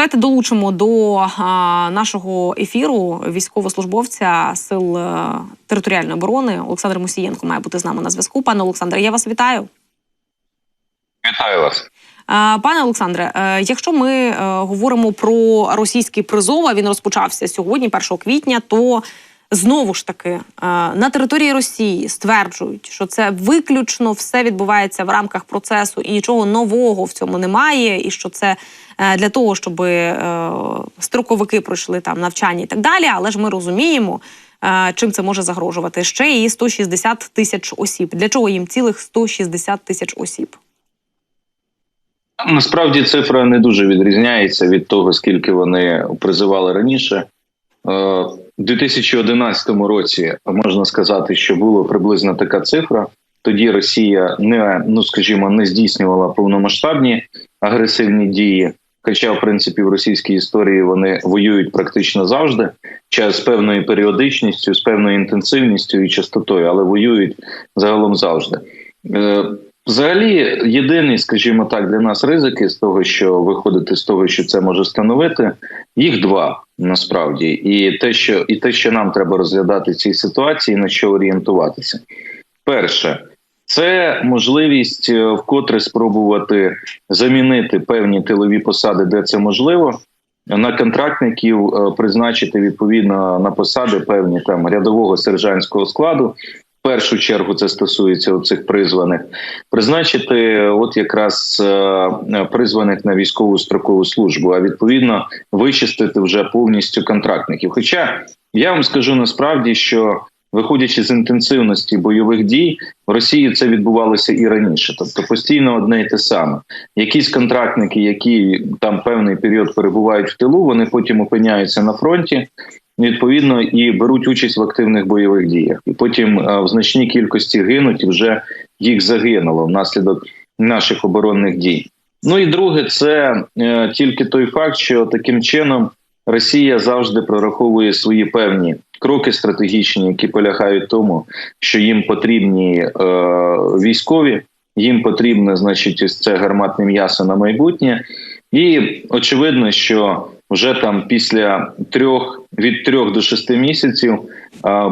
Давайте долучимо до а, нашого ефіру військовослужбовця сил е, територіальної оборони Олександр Мусієнко має бути з нами на зв'язку. Пане Олександре, я вас вітаю. Вітаю вас. Пане Олександре, е, якщо ми е, говоримо про російський призов, а він розпочався сьогодні, 1 квітня, то знову ж таки е, на території Росії стверджують, що це виключно все відбувається в рамках процесу і нічого нового в цьому немає, і що це е, для того, щоб е, строковики пройшли там навчання і так далі. Але ж ми розуміємо. Чим це може загрожувати? Ще і 160 тисяч осіб. Для чого їм цілих 160 тисяч осіб? Насправді цифра не дуже відрізняється від того, скільки вони призивали раніше. У 2011 році можна сказати, що була приблизно така цифра. Тоді Росія не ну скажімо не здійснювала повномасштабні агресивні дії. Хоча, в принципі, в російській історії вони воюють практично завжди, час з певною періодичністю, з певною інтенсивністю і частотою, але воюють загалом завжди. Е, Взагалі, єдиний, скажімо так, для нас ризики з того, що виходити з того, що це може становити, їх два насправді, і те, що і те, що нам треба розглядати в цій ситуації, на що орієнтуватися. Перше, це можливість е, вкотре спробувати замінити певні тилові посади, де це можливо. На контрактників е, призначити відповідно на посади певні там рядового сержантського складу, першу чергу це стосується цих призваних, призначити от якраз е, призваних на військову строкову службу, а відповідно вичистити вже повністю контрактників. Хоча я вам скажу насправді, що виходячи з інтенсивності бойових дій, в Росії це відбувалося і раніше, тобто постійно одне і те саме. Якісь контрактники, які там певний період перебувають в тилу, вони потім опиняються на фронті відповідно і беруть участь в активних бойових діях. І потім е, в значній кількості гинуть і вже їх загинуло внаслідок наших оборонних дій. Ну і друге, це е, тільки той факт, що таким чином Росія завжди прораховує свої певні кроки стратегічні, які полягають тому, що їм потрібні е, військові, їм потрібне, значить, це гарматне м'ясо на майбутнє, і очевидно, що вже там після трьох від трьох до шести місяців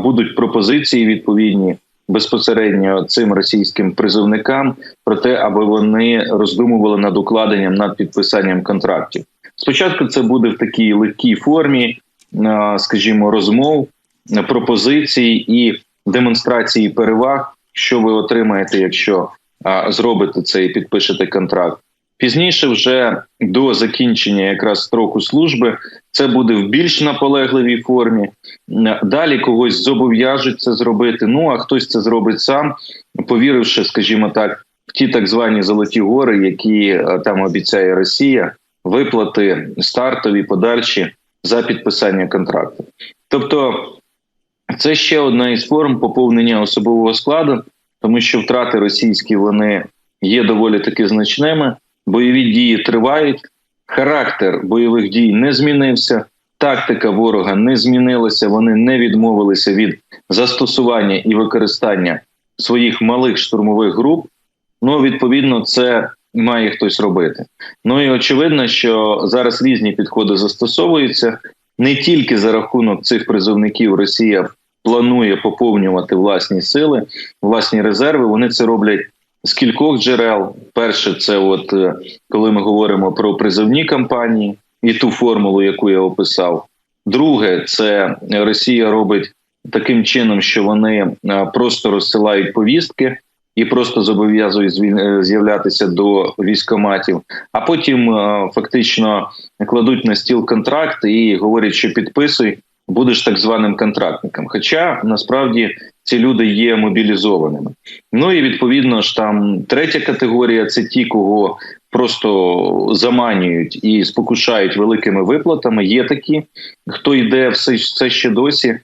будуть пропозиції відповідні безпосередньо цим російським призовникам про те, аби вони роздумували над укладенням над підписанням контрактів. Спочатку це буде в такій легкій формі, скажімо, розмов, пропозицій і демонстрації переваг, що ви отримаєте, якщо зробите це і підпишете контракт. Пізніше, вже до закінчення якраз строку служби, це буде в більш наполегливій формі. Далі когось зобов'яжуть це зробити. Ну а хтось це зробить сам, повіривши, скажімо так, в ті так звані золоті гори, які е, там обіцяє Росія, виплати стартові подальші за підписання контракту. Тобто, це ще одна із форм поповнення особового складу, тому що втрати російські вони є доволі таки значними. Бойові дії тривають, характер бойових дій не змінився, тактика ворога не змінилася. Вони не відмовилися від застосування і використання своїх малих штурмових груп. Ну, відповідно, це має хтось робити. Ну і очевидно, що зараз різні підходи застосовуються не тільки за рахунок цих призовників Росія планує поповнювати власні сили, власні резерви. Вони це роблять з кількох джерел. Перше, це от е, коли ми говоримо про призовні кампанії і ту формулу, яку я описав. Друге, це Росія робить таким чином, що вони е, просто розсилають повістки і просто зобов'язують е, з'являтися до військоматів, а потім фактично кладуть на стіл контракт і говорять, що підписуй, будеш так званим контрактником. Хоча насправді ці люди є мобілізованими. Ну і відповідно ж там третя категорія це ті, кого просто заманюють і спокушають великими виплатами. Є такі, хто йде все, все ще досі.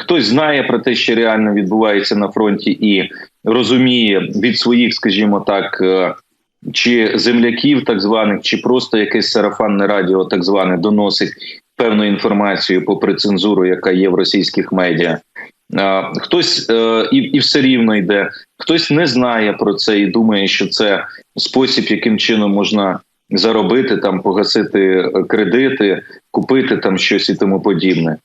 Хтось знає про те, що реально відбувається на фронті, і розуміє від своїх, скажімо так, е, чи земляків, так званих, чи просто якесь сарафанне радіо, так зване, доносить певну інформацію попри цензуру, яка є в російських медіа. Хтось е, і і все рівно йде, хтось не знає про це і думає, що це спосіб, яким чином можна заробити, там погасити е, кредити, купити там щось і тому подібне.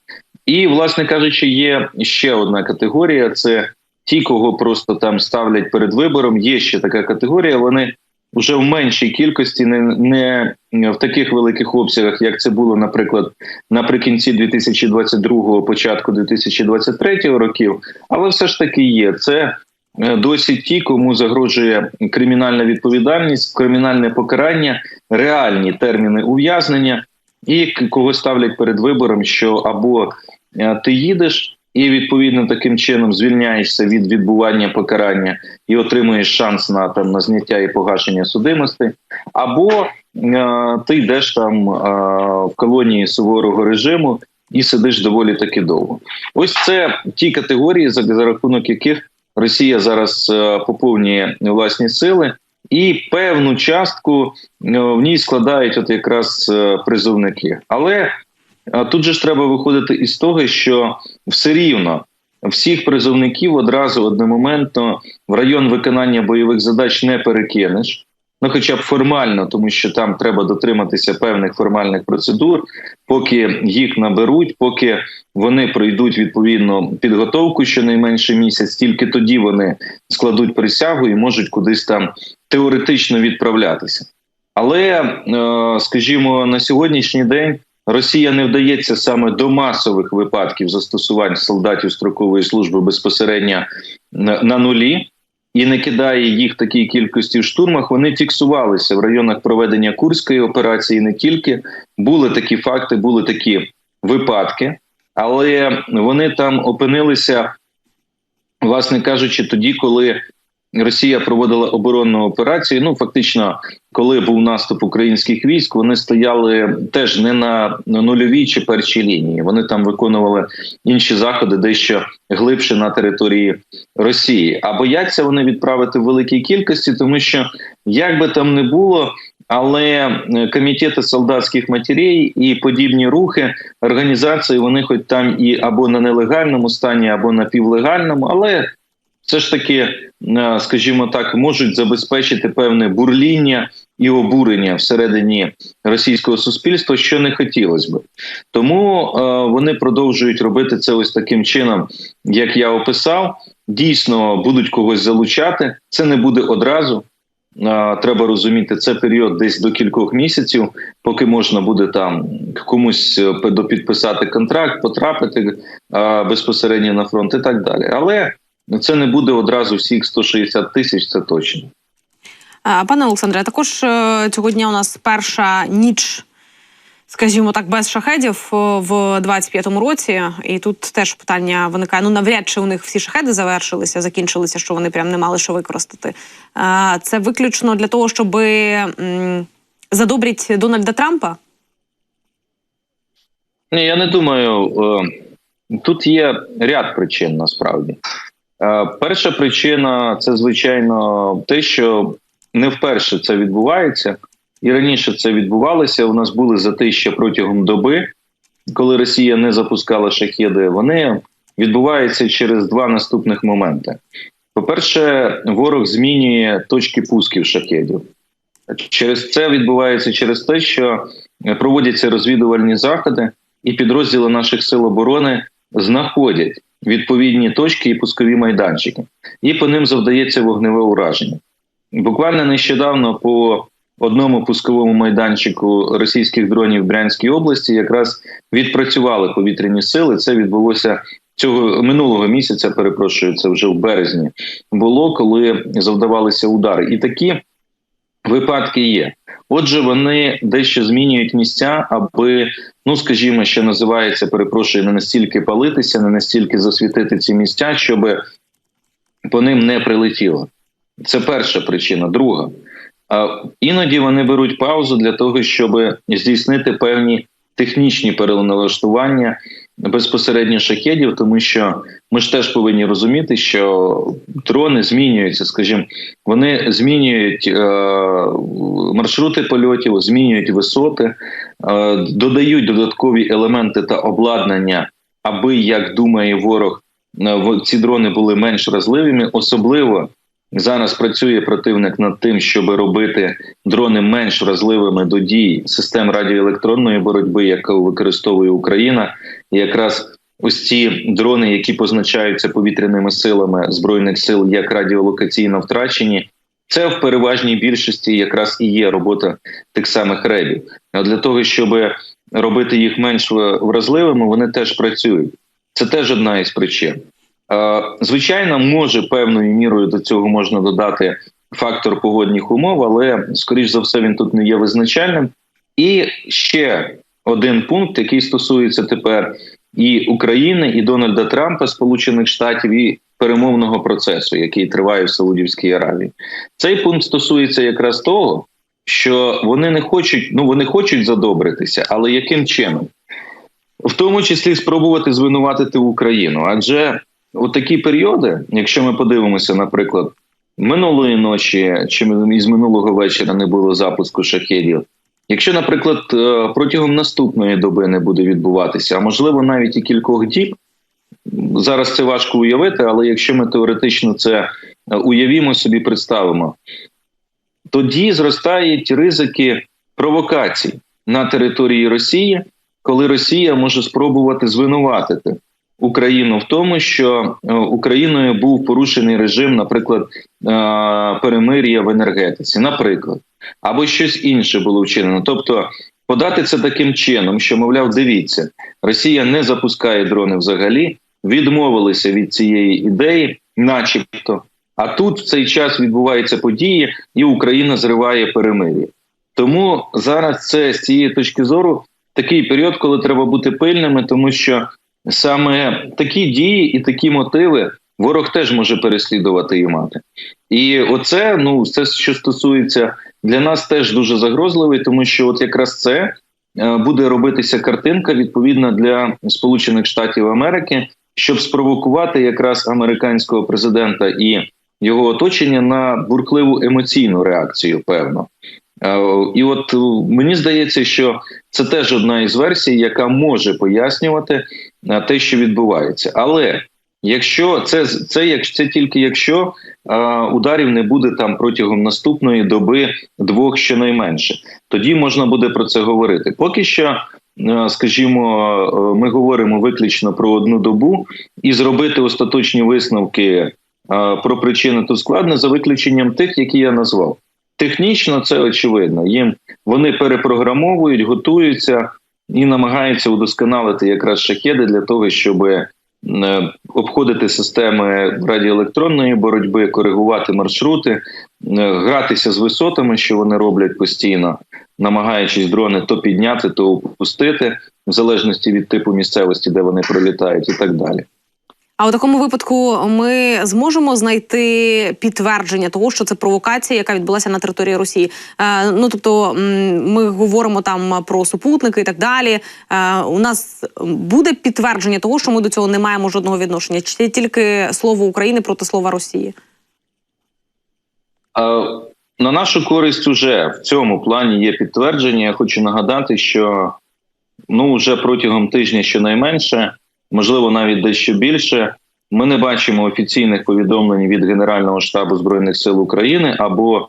І, власне кажучи, є ще одна категорія: це ті, кого просто там ставлять перед вибором. Є ще така категорія. Вони вже в меншій кількості, не, не в таких великих обсягах, як це було, наприклад, наприкінці 2022 початку 2023 років, але все ж таки є це. е, Досі ті, кому загрожує кримінальна відповідальність, кримінальне покарання, реальні терміни ув'язнення, і кого ставлять перед вибором, що або е, ти їдеш і відповідно таким чином звільняєшся від відбування покарання і отримуєш шанс на там на зняття і погашення судимості, або е, ти йдеш там е, в колонії суворого режиму і сидиш доволі таки довго. Ось це ті категорії, за, за рахунок яких Росія зараз е, поповнює власні сили. І певну частку е, в ній складають от якраз е, призовники. Але Тут же ж треба виходити із того, що все рівно всіх призовників одразу одномоментно в район виконання бойових задач не перекинеш. Ну, хоча б формально, тому що там треба дотриматися певних формальних процедур, поки їх наберуть, поки вони пройдуть відповідно підготовку щонайменше місяць, тільки тоді вони складуть присягу і можуть кудись там теоретично відправлятися. Але, е, скажімо, на сьогоднішній день Росія не вдається саме до масових випадків застосувань солдатів строкової служби безпосередньо на, нулі і не кидає їх такій кількості в штурмах. Вони фіксувалися в районах проведення курської операції. Не тільки були такі факти, були такі випадки, але вони там опинилися, власне кажучи, тоді, коли Росія проводила оборонну операцію. Ну фактично, коли був наступ українських військ, вони стояли теж не на нульовій чи першій лінії. Вони там виконували інші заходи, дещо глибше на території Росії. А бояться вони відправити в великій кількості, тому що як би там не було. Але е, комітети солдатських матерей і подібні рухи організації вони, хоч там і або на нелегальному стані, або на півлегальному, але все ж таки, скажімо так, можуть забезпечити певне бурління і обурення всередині російського суспільства, що не хотілося би. Тому е, вони продовжують робити це ось таким чином, як я описав. Дійсно будуть когось залучати. Це не буде одразу. Е, Треба розуміти, це період десь до кількох місяців, поки можна буде там комусь е, допідписати контракт, потрапити е, безпосередньо на фронт і так далі. Але це не буде одразу всіх 160 тисяч, це точно. Пане Олександре, також е, цього дня у нас перша ніч, скажімо так, без шахедів е, в 25-му році. І тут теж питання виникає: ну навряд чи у них всі шахеди завершилися, закінчилися, що вони прям не мали що використати. Це виключно для того, щоб задобріть Дональда Трампа. Ні, я не думаю. Е, тут є ряд причин насправді. Е, перша причина це звичайно те, що не вперше це відбувається, і раніше це відбувалося. У нас були затища протягом доби, коли Росія не запускала шахіди. Вони відбуваються через два наступних моменти. По-перше, ворог змінює точки пусків шахедів. Через це відбувається через те, що проводяться розвідувальні заходи, і підрозділи наших сил оборони знаходять відповідні точки і пускові майданчики, і по ним завдається вогневе ураження. Буквально нещодавно по одному пусковому майданчику російських дронів в Брянській області якраз відпрацювали повітряні сили. Це відбулося цього минулого місяця. Перепрошую, це вже в березні було, коли завдавалися удари, і такі випадки є. Отже, вони дещо змінюють місця, аби, ну скажімо, що називається, перепрошую, не настільки палитися, не настільки засвітити ці місця, щоб по ним не прилетіло. Це перша причина. Друга. А Іноді вони беруть паузу для того, щоб здійснити певні технічні переналаштування безпосередньо шахедів, тому що ми ж теж повинні розуміти, що дрони змінюються, скажімо, вони змінюють е, маршрути польотів, змінюють висоти, е, додають додаткові елементи та обладнання, аби як думає ворог, е, ці дрони були менш вразливими, особливо Зараз працює противник над тим, щоб робити дрони менш вразливими до дій систем радіоелектронної боротьби, яку використовує Україна, якраз ось ці дрони, які позначаються повітряними силами збройних сил, як радіолокаційно втрачені, це в переважній більшості якраз і є робота тих самих ребів. А для того, щоб робити їх менш вразливими, вони теж працюють. Це теж одна із причин. Звичайно, може певною мірою до цього можна додати фактор погодних умов, але скоріш за все він тут не є визначальним. І ще один пункт, який стосується тепер і України, і Дональда Трампа, Сполучених Штатів, і перемовного процесу, який триває в Саудівській Аравії. Цей пункт стосується якраз того, що вони не хочуть, ну вони хочуть задобритися, але яким чином? В тому числі спробувати звинуватити Україну, адже у такі періоди, якщо ми подивимося, наприклад, минулої ночі чи із минулого вечора не було запуску шахедів. Якщо, наприклад, е, протягом наступної доби не буде відбуватися, а можливо навіть і кількох діб, зараз це важко уявити, але якщо ми теоретично це е, уявімо собі, представимо, тоді зростають ризики провокацій на території Росії, коли Росія може спробувати звинуватити Україну в тому, що е, Україною був порушений режим, наприклад, перемир'я в енергетиці, наприклад, або щось інше було вчинено. Тобто подати це таким чином, що мовляв, дивіться, Росія не запускає дрони взагалі, відмовилися від цієї ідеї, начебто. А тут в цей час відбуваються події, і Україна зриває перемир'я. Тому зараз це з цієї точки зору такий період, коли треба бути пильними, тому що саме такі дії і такі мотиви ворог теж може переслідувати і мати. І оце ну це що стосується для нас, теж дуже загрозливий, тому що от якраз це е, буде робитися картинка відповідна для Сполучених Штатів Америки, щоб спровокувати якраз американського президента і його оточення на бурхливу емоційну реакцію, певно. Е, І от мені здається, що це теж одна із версій, яка може пояснювати е, те, що відбувається. Але якщо це це, як це тільки якщо е, ударів не буде там протягом наступної доби двох щонайменше, тоді можна буде про це говорити. Поки що. е, Скажімо, е, ми говоримо виключно про одну добу і зробити остаточні висновки е, про причини тут складно за виключенням тих, які я назвав. Технічно це очевидно. Їм вони перепрограмовують, готуються і намагаються удосконалити якраз шахеди для того, щоб обходити системи радіоелектронної боротьби, коригувати маршрути, е, гратися з висотами, що вони роблять постійно, намагаючись дрони то підняти, то опустити, в залежності від типу місцевості, де вони пролітають, і так далі. А у такому випадку ми зможемо знайти підтвердження того, що це провокація, яка відбулася на території Росії. Е, ну тобто, ми говоримо там про супутники і так далі. Е, у нас буде підтвердження того, що ми до цього не маємо жодного відношення, чи це тільки слово України проти слова Росії? Е, На нашу користь уже в цьому плані є підтвердження. Я хочу нагадати, що ну вже протягом тижня щонайменше, можливо, навіть дещо більше. Ми не бачимо офіційних повідомлень від Генерального штабу збройних сил України або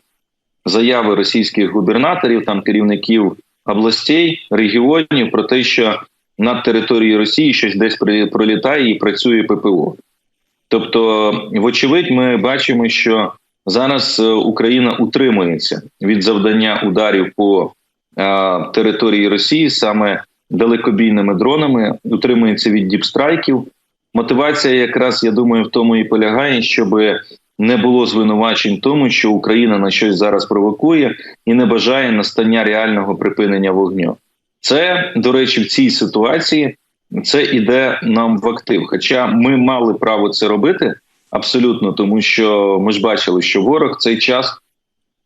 заяви російських губернаторів, там керівників областей, регіонів про те, що над територією Росії щось десь пролітає і працює ППО. Тобто, вочевидь, ми бачимо, що зараз е, Україна утримується від завдання ударів по е, території Росії саме далекобійними дронами, утримується від діпстрайків. Мотивація, якраз я думаю, в тому і полягає, щоб не було звинувачень тому, що Україна на щось зараз провокує і не бажає настання реального припинення вогню. Це, до речі, в цій ситуації це іде нам в актив. Хоча ми мали право це робити абсолютно, тому що ми ж бачили, що ворог цей час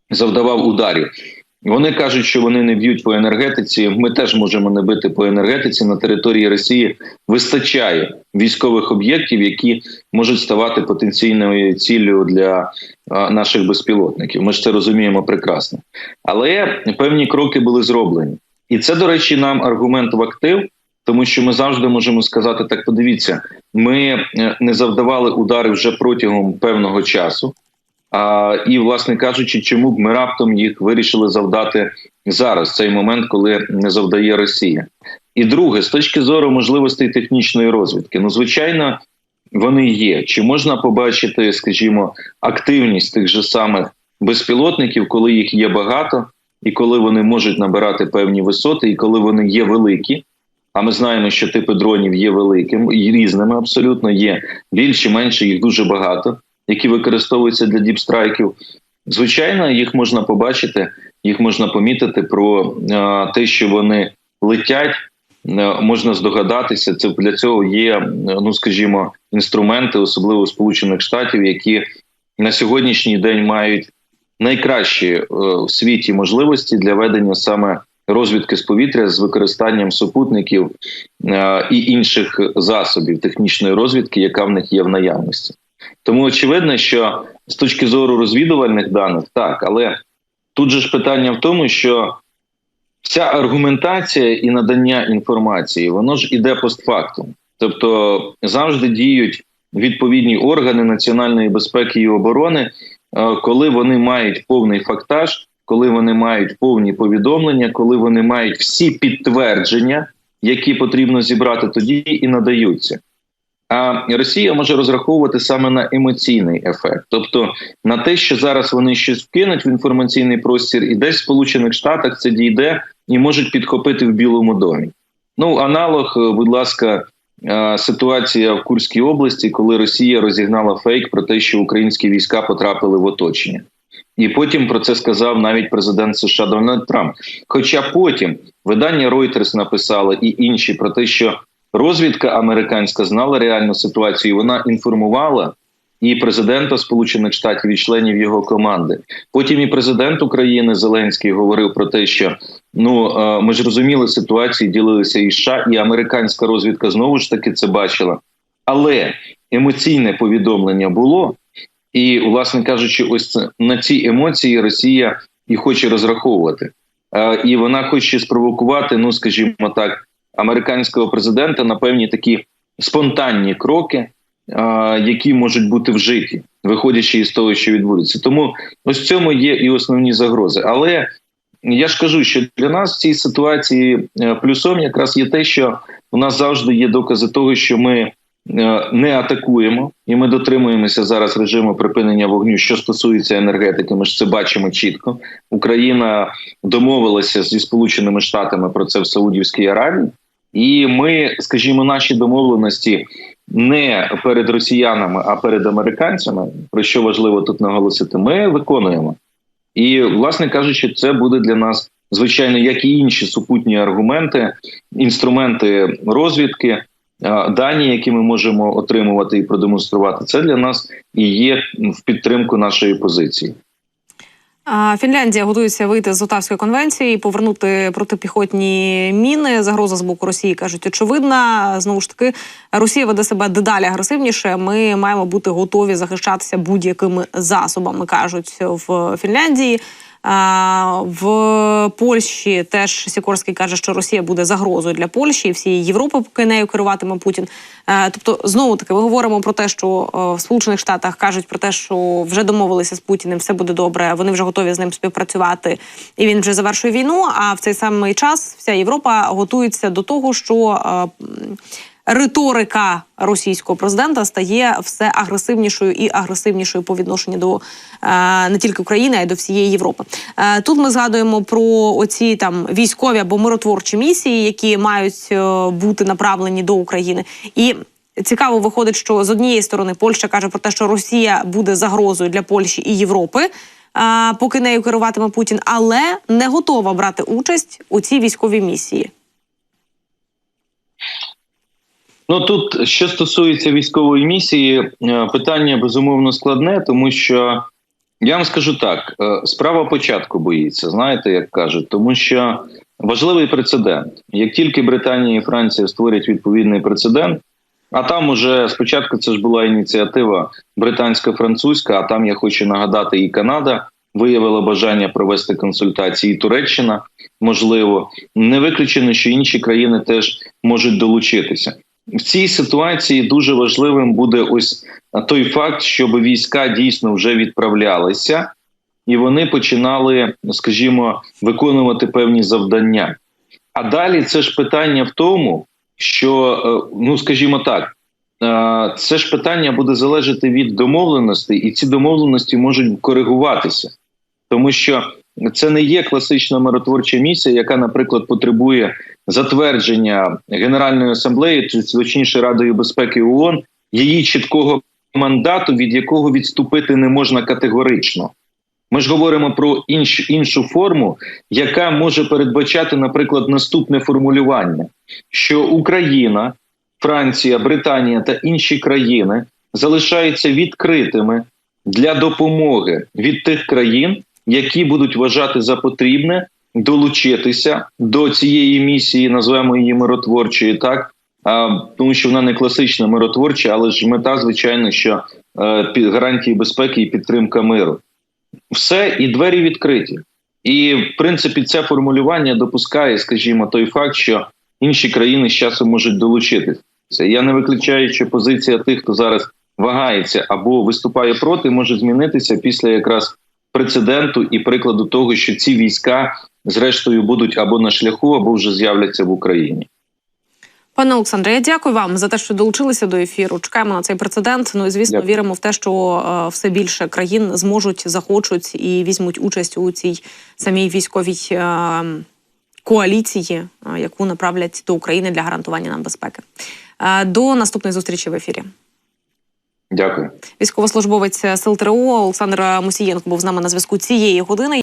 завдавав ударів. Вони кажуть, що вони не б'ють по енергетиці. Ми теж можемо не бити по енергетиці. На території Росії вистачає військових об'єктів, які можуть ставати потенційною ціллю для наших безпілотників. Ми ж це розуміємо прекрасно. Але певні кроки були зроблені, і це, до речі, нам аргумент в актив, тому що ми завжди можемо сказати: так, подивіться, ми е, не завдавали удари вже протягом певного часу. А, і, власне кажучи, чому б ми раптом їх вирішили завдати зараз, цей момент, коли не завдає Росія. І друге, з точки зору можливостей технічної розвідки, ну звичайно, вони є. Чи можна побачити, скажімо, активність тих же самих безпілотників, коли їх є багато, і коли вони можуть набирати певні висоти, і коли вони є великі. А ми знаємо, що типи дронів є великими і різними абсолютно є більше, менше, їх дуже багато, які використовуються для діпстрайків. Звичайно, їх можна побачити, їх можна помітити про е, те, що вони летять. е, Можна здогадатися, це для цього є, е, ну скажімо, інструменти, особливо Сполучених Штатів, які на сьогоднішній день мають найкращі в світі можливості для ведення саме розвідки з повітря з використанням супутників і інших засобів технічної розвідки, яка в них є в наявності. Тому очевидно, що з точки зору розвідувальних даних, так, але тут же ж питання в тому, що вся аргументація і надання інформації, воно ж іде постфактум. Тобто завжди діють відповідні органи національної безпеки і оборони, е, коли вони мають повний фактаж, коли вони мають повні повідомлення, коли вони мають всі підтвердження, які потрібно зібрати, тоді і надаються. А Росія може розраховувати саме на емоційний ефект, тобто на те, що зараз вони щось вкинуть в інформаційний простір, і десь в Сполучених Штатах це дійде і можуть підхопити в Білому домі. Ну, аналог, е, будь ласка, е, ситуація в Курській області, коли Росія розігнала фейк про те, що українські війська потрапили в оточення. І потім про це сказав навіть президент США Дональд Трамп. Хоча потім видання Reuters написало і інші про те, що розвідка американська знала реальну ситуацію, вона інформувала і президента Сполучених Штатів, і членів його команди. Потім і президент України Зеленський говорив про те, що ну е, ми ж розуміли ситуацію, ділилися і США, і американська розвідка знову ж таки це бачила. Але емоційне повідомлення було. І, власне кажучи, ось на ці емоції Росія і хоче розраховувати, е, і вона хоче спровокувати, ну скажімо так, американського президента на певні такі спонтанні кроки, е, які можуть бути вжиті, виходячи із того, що відбудеться. Тому ось в цьому є і основні загрози. Але я ж кажу, що для нас в цій ситуації е, плюсом якраз є те, що у нас завжди є докази того, що ми. Е, Не атакуємо, і ми дотримуємося зараз режиму припинення вогню. Що стосується енергетики, ми ж це бачимо чітко. Україна домовилася зі Сполученими Штатами про це в Саудівській Аравії, і ми, скажімо, наші домовленості не перед росіянами, а перед американцями. Про що важливо тут наголосити, ми виконуємо. І, власне кажучи, це буде для нас звичайно, як і інші супутні аргументи, інструменти розвідки. Дані, які ми можемо отримувати і продемонструвати, це для нас і є в підтримку нашої позиції. Фінляндія готується вийти з Отавської конвенції і повернути протипіхотні міни. Загроза з боку Росії кажуть, очевидна. Знову ж таки, Росія веде себе дедалі агресивніше. Ми маємо бути готові захищатися будь-якими засобами, кажуть в Фінляндії. В Польщі теж Сікорський каже, що Росія буде загрозою для Польщі і всієї Європи, поки нею керуватиме Путін. Е, Тобто, знову таки, ми говоримо про те, що е, в Сполучених Штатах кажуть про те, що вже домовилися з Путіним, все буде добре. Вони вже готові з ним співпрацювати, і він вже завершує війну. А в цей самий час вся Європа готується до того, що е, риторика російського президента стає все агресивнішою і агресивнішою по відношенню до е, не тільки України, а й до всієї Європи. Е, тут ми згадуємо про оці там військові або миротворчі місії, які мають е, бути направлені до України. І цікаво виходить, що з однієї сторони Польща каже про те, що Росія буде загрозою для Польщі і Європи. Поки нею керуватиме Путін, але не готова брати участь у цій військовій місії. Ну тут що стосується військової місії, е, питання безумовно складне, тому що я вам скажу так: е, справа початку боїться, знаєте, як кажуть, тому що важливий прецедент. Як тільки Британія і Франція створять відповідний прецедент, а там уже спочатку це ж була ініціатива британсько-французька, а там я хочу нагадати, і Канада виявила бажання провести консультації, Туреччина можливо, не виключено, що інші країни теж можуть долучитися. В цій ситуації дуже важливим буде ось той факт, щоб війська дійсно вже відправлялися, і вони починали, скажімо, виконувати певні завдання. А далі це ж питання в тому, що е, ну скажімо так, е, це ж питання буде залежати від домовленостей, і ці домовленості можуть коригуватися, тому що це не є класична миротворча місія, яка, наприклад, потребує затвердження Генеральної асамблеї, чи точніше Радою безпеки ООН, її чіткого мандату, від якого відступити не можна категорично. Ми ж говоримо про інш, іншу форму, яка може передбачати, наприклад, наступне формулювання: що Україна, Франція, Британія та інші країни залишаються відкритими для допомоги від тих країн, які будуть вважати за потрібне долучитися до цієї місії, назвемо її миротворчою, так тому що вона не класична миротворча, але ж мета, звичайно, що е, під гарантії безпеки і підтримка миру. Все і двері відкриті. І в принципі це формулювання допускає, скажімо, той факт, що інші країни з часом можуть долучитися. Я не виключаю, що позиція тих, хто зараз вагається або виступає проти, може змінитися після якраз прецеденту і прикладу того, що ці війська зрештою будуть або на шляху, або вже з'являться в Україні. Пане Олександре, я дякую вам за те, що долучилися до ефіру. Чекаємо на цей прецедент. Ну і звісно, Дякую. віримо в те, що е, все більше країн зможуть, захочуть і візьмуть участь у цій самій військовій е, коаліції, е, яку направлять до України для гарантування нам безпеки. До наступної зустрічі в ефірі. Дякую. Військовослужбовець Сил ТРО Олександр Мусієнко був з нами на зв'язку цієї години.